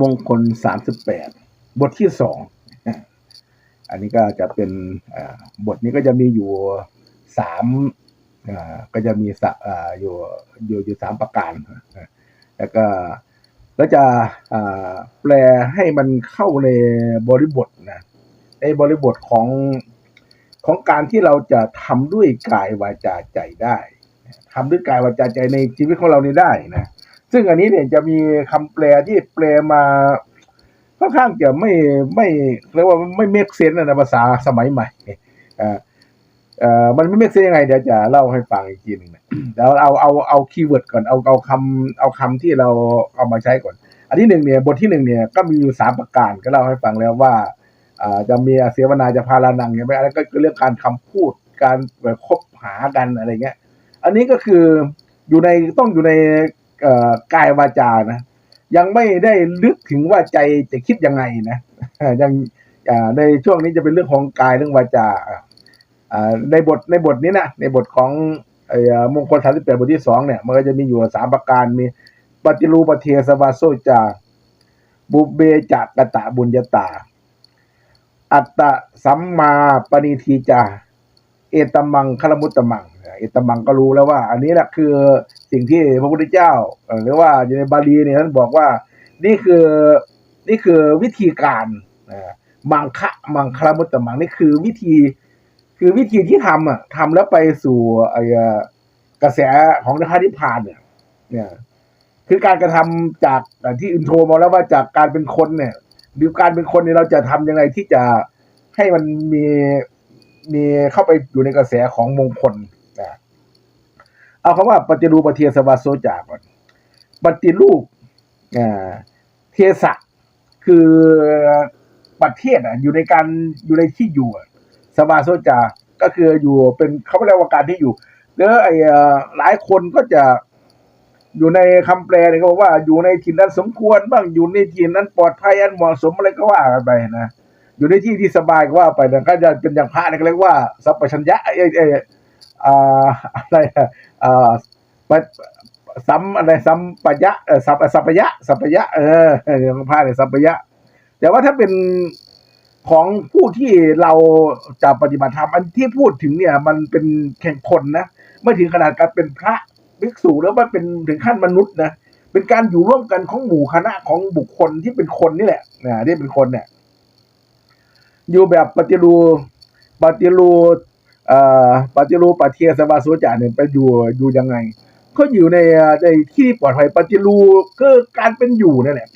มงคลสามสิบแปดบทที่สองอันนี้ก็จะเป็นบทนี้ก็จะมีอยู่สามก็จะมีสออยู่อยู่อยู่สามประการ แล้วก็ก็จะแปลให้มันเข้าในบริบทนะในบริบทของของการที่เราจะทำด้วยกายวาจาใจได้ทำด้วยกายวาจาใจในชีวิตของเรานี่ได้นะ ซึ่งอันนี้เนี่ยจะมีคำแปลที่แปลมาค่อนข้างจะไม่ไม่เรียกว่าไม่เมกเซนในภาษาสมัยใหม่อ่อเอ่อมันไม่เมกเซนยังไงเดี๋ยวจะเล่าให้ฟังอีกทีหนึ่งนะแล้วเอาเอาเอาคีย์เวิร์ดก่อนเอาเอาคำเอาคำที่เราเอามาใช้ก่อน อันที่หนึ่งเนี่ยบทที่หนึ่งเนี่ยก็มีอยู่สามประการก็เล่าให้ฟังแล้วว่าอ่าจะมีอาเสวนาจะพารานังเนี่ยไม่อะไรก็คือเรื่องการคำพูดการแบบคบหากันอะไรเงี้ย อันนี้ก็คืออยู่ในต้องอยู่ใน กายวาจานะยังไม่ได้ลึกถึงว่าใจจะคิดยังไงนะยังในช่วงนี้จะเป็นเรื่องของกายเรื่องวาจาในบทในบทนี้นะในบทของอมงคลสามสิบแปดบทที่สองเนี่ย มันก็จะมีอยู่สามประการมีปฏิรูปเทสวาโซจา บุเบจักกตะบุญญาตา อัตตะสัมมาปณิทีจา เอตมังคารมุตตมัง อิตมังก็รู้แล้วว่า อันนี้แหละคือสิ่งที่พระพุทธเจ้าเอ่อหรือว่าอยู่ในบาลีเนี่ยท่านบอกว่า นี่คือนี่คือวิธีการมังคะมังคามุตตมังนี่คือวิธี คือวิธีที่ทำอะทำแล้วไปสู่ไอ้กระแสของพระนิพพานเนี่ยเนี่ยคือการกระทำจากอ่ที่อินโทรมาแล้วว่าจากการเป็นคนเนี่ยหรือการเป็นคนเนี่ยเราจะทำยังไงที่จะให้มันมีมีเข้าไปอยู่ในกระแสของมงคล เอาคำว่าปฏิรูปเทียสวาโซจาก่อนปฏิรูปเทสะคือประเทศอะอยู่ในการอยู่ในที่อยู่สวาโซจาก็คืออยู่เป็นเขาเรียกว่าการที่อยู่แล้วไอ้หลายคนก็จะอยู่ในคำแปลเนี่ยเขาบอกว่าอยู่ในถิ่นนั้นสมควรบ้างอยู่ในถิ่นนั้นปลอดภัยอันเหมาะสมอะไรก็ว่ากันไปนะอยู่ในที่ที่สบายก็ว่าไปนะก็จะเป็นอย่างพระเนี่ยก็เรียกว่าสัพพัญญะเอ้ อ่าอะไรอ่าสัมอะไรสัมปยะสัพสัพพยะสัพพยะเอออย่างพระเนี่ยสัพพยะ แต่ว่าถ้าเป็นของผู้ที่เราจะปฏิบัติธรรมอันที่พูดถึงเนี่ย มันเป็นแข่งคนนะไม่ถึงขนาดการเป็นพระภิกษุแล้วว่าเป็นถึงขั้นมนุษย์นะเป็นการอยู่ร่วมกันของหมู่คณะของบุคคลที่เป็นคนนี่แหละนะที่เป็นคนเนี่ยอยู่แบบปฏิรูปฏิรู อ่อปฏิรูปประเทสวาสุจาเนี่ยไปอยู่อยู่ยังไง ก็อยู่ในในที่ปลอดภัยปฏิรูก็การเป็นอยู่นั่นแหละการ